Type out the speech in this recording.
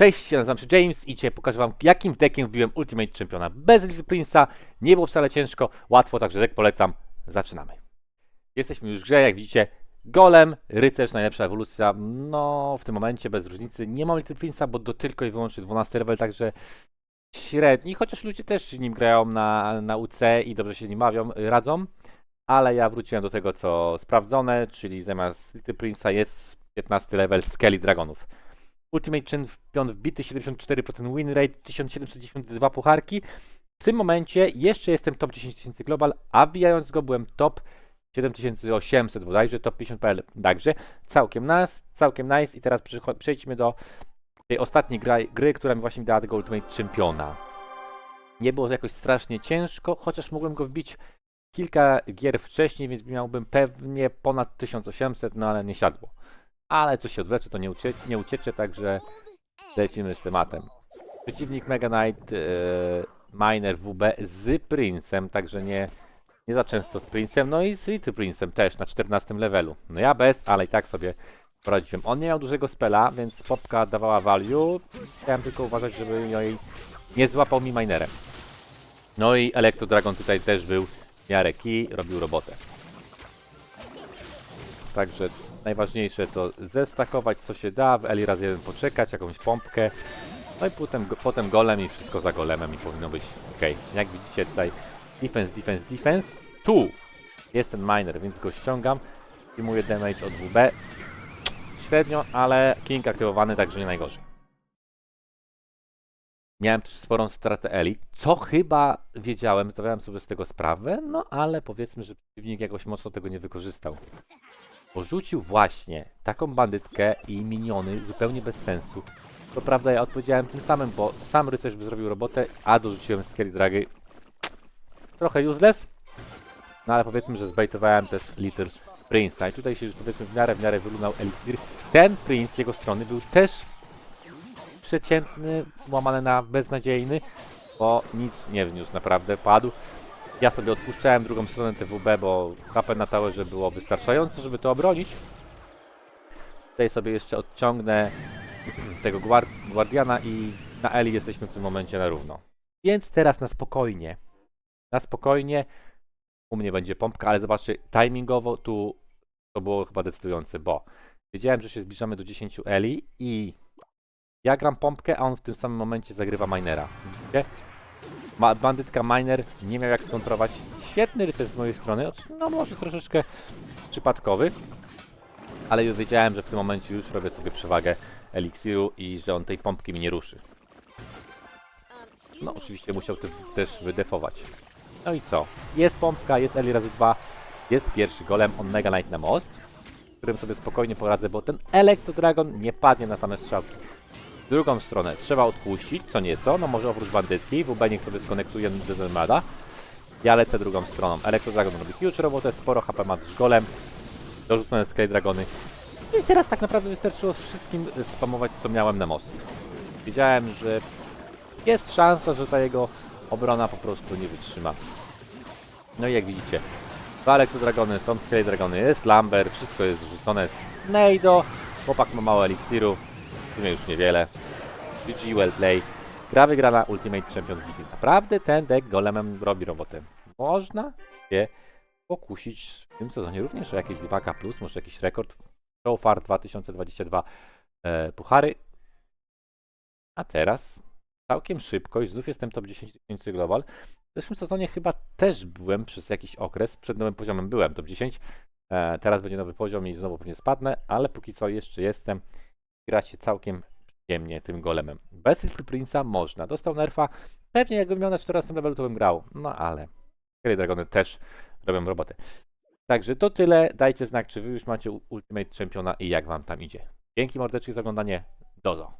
Cześć, ja nazywam się James i dzisiaj pokażę wam jakim deckiem wbiłem Ultimate Championa bez Little Prince'a. Nie było wcale ciężko, łatwo, także deck polecam. Zaczynamy. Jesteśmy już w grze, jak widzicie. Golem, rycerz, najlepsza ewolucja. No, w tym momencie bez różnicy. Nie mam Little Prince'a, bo do tylko i wyłącznie 12 level, także średni, chociaż ludzie też nim grają na, na UC i dobrze się nim bawią, radzą. Ale ja wróciłem do tego, co sprawdzone, czyli zamiast Little Prince'a jest 15 level Skelly Dragonów. Ultimate Champion wbity 74% win rate, 1792 pucharki. W tym momencie jeszcze jestem top 10 tysięcy global, a wbijając go byłem top 7800 bodajże, top 50 Także całkiem nice, całkiem nice i teraz przejdźmy do tej ostatniej gra, gry, która mi właśnie dała tego Ultimate Championa. Nie było to jakoś strasznie ciężko, chociaż mogłem go wbić kilka gier wcześniej, więc miałbym pewnie ponad 1800, no ale nie siadło ale co się odwlecze, to nie, ucie nie uciecze, także lecimy z tematem. Przeciwnik Mega Knight, e, Miner WB z Princem, także nie, nie za często z Princem, no i z Little Princem też na 14 levelu. No ja bez, ale i tak sobie poradziłem. On nie miał dużego spela, więc popka dawała value. Chciałem tylko uważać, żeby jej nie złapał mi minerem. No i Electro Dragon tutaj też był w miarę robił robotę. Także najważniejsze to zestakować co się da, w Eli raz jeden poczekać, jakąś pompkę, no i potem, potem golem i wszystko za golemem i powinno być ok. Jak widzicie tutaj defense, defense, defense. Tu jest ten miner, więc go ściągam. Przyjmuję damage od WB. Średnio, ale king aktywowany, także nie najgorzej. Miałem też sporą stratę Eli, co chyba wiedziałem, zdawałem sobie z tego sprawę, no ale powiedzmy, że przeciwnik jakoś mocno tego nie wykorzystał. Porzucił właśnie taką bandytkę i miniony zupełnie bez sensu. To prawda, ja odpowiedziałem tym samym, bo sam rycerz by zrobił robotę, a dorzuciłem Scary Dragi. Trochę useless, no ale powiedzmy, że zbejtowałem też Little Prince'a. I tutaj się już powiedzmy w miarę, w miarę wylunął Elixir. Ten Prince z jego strony był też przeciętny, łamany na beznadziejny, bo nic nie wniósł, naprawdę padł. Ja sobie odpuszczałem drugą stronę TWB, bo HP na towerze było wystarczające, żeby to obronić. Tutaj sobie jeszcze odciągnę tego guard Guardiana i na Eli jesteśmy w tym momencie na równo. Więc teraz na spokojnie. Na spokojnie. U mnie będzie pompka, ale zobaczcie, timingowo tu to było chyba decydujące, bo wiedziałem, że się zbliżamy do 10 Eli i ja gram pompkę, a on w tym samym momencie zagrywa minera. Ma, bandytka miner nie miał jak skontrować. Świetny rycerz z mojej strony, oczy- no może troszeczkę przypadkowy, ale już wiedziałem, że w tym momencie już robię sobie przewagę eliksiru i że on tej pompki mi nie ruszy. No oczywiście musiał te, też wydefować. No i co? Jest pompka, jest Eli razy dwa, jest pierwszy golem, on Mega Knight na most, którym sobie spokojnie poradzę, bo ten Electro Dragon nie padnie na same strzałki. Drugą stronę trzeba odpuścić, co nieco, no może oprócz bandytki, WB niech sobie skonektuje do Zelmada. Ja lecę drugą stroną. Electro Dragon robi huge robotę, sporo HP ma też golem, dorzucone Sky Dragony. No I teraz tak naprawdę wystarczyło z wszystkim spamować, co miałem na most. Wiedziałem, że jest szansa, że ta jego obrona po prostu nie wytrzyma. No i jak widzicie, dwa Electro Dragony, są Sky Dragony, jest Lumber, wszystko jest rzucone. Neido, chłopak ma mało eliksiru, w sumie już niewiele. GG, well play. Gra wygrana Ultimate Champions League. Naprawdę ten deck golemem robi robotę. Można się pokusić w tym sezonie również o jakieś 2K+, może jakiś rekord. So far 2022 e, puchary. A teraz całkiem szybko i znów jestem top 10 tysięcy global. W zeszłym sezonie chyba też byłem przez jakiś okres, przed nowym poziomem byłem top 10. E, teraz będzie nowy poziom i znowu pewnie spadnę, ale póki co jeszcze jestem gra się całkiem przyjemnie tym golemem. Bez Little Prince'a można. Dostał nerfa. Pewnie jakbym miał na 14 levelu, to bym grał. No ale Skelly Dragony też robią robotę. Także to tyle. Dajcie znak, czy wy już macie Ultimate Championa i jak wam tam idzie. Dzięki mordeczki za oglądanie. Dozo.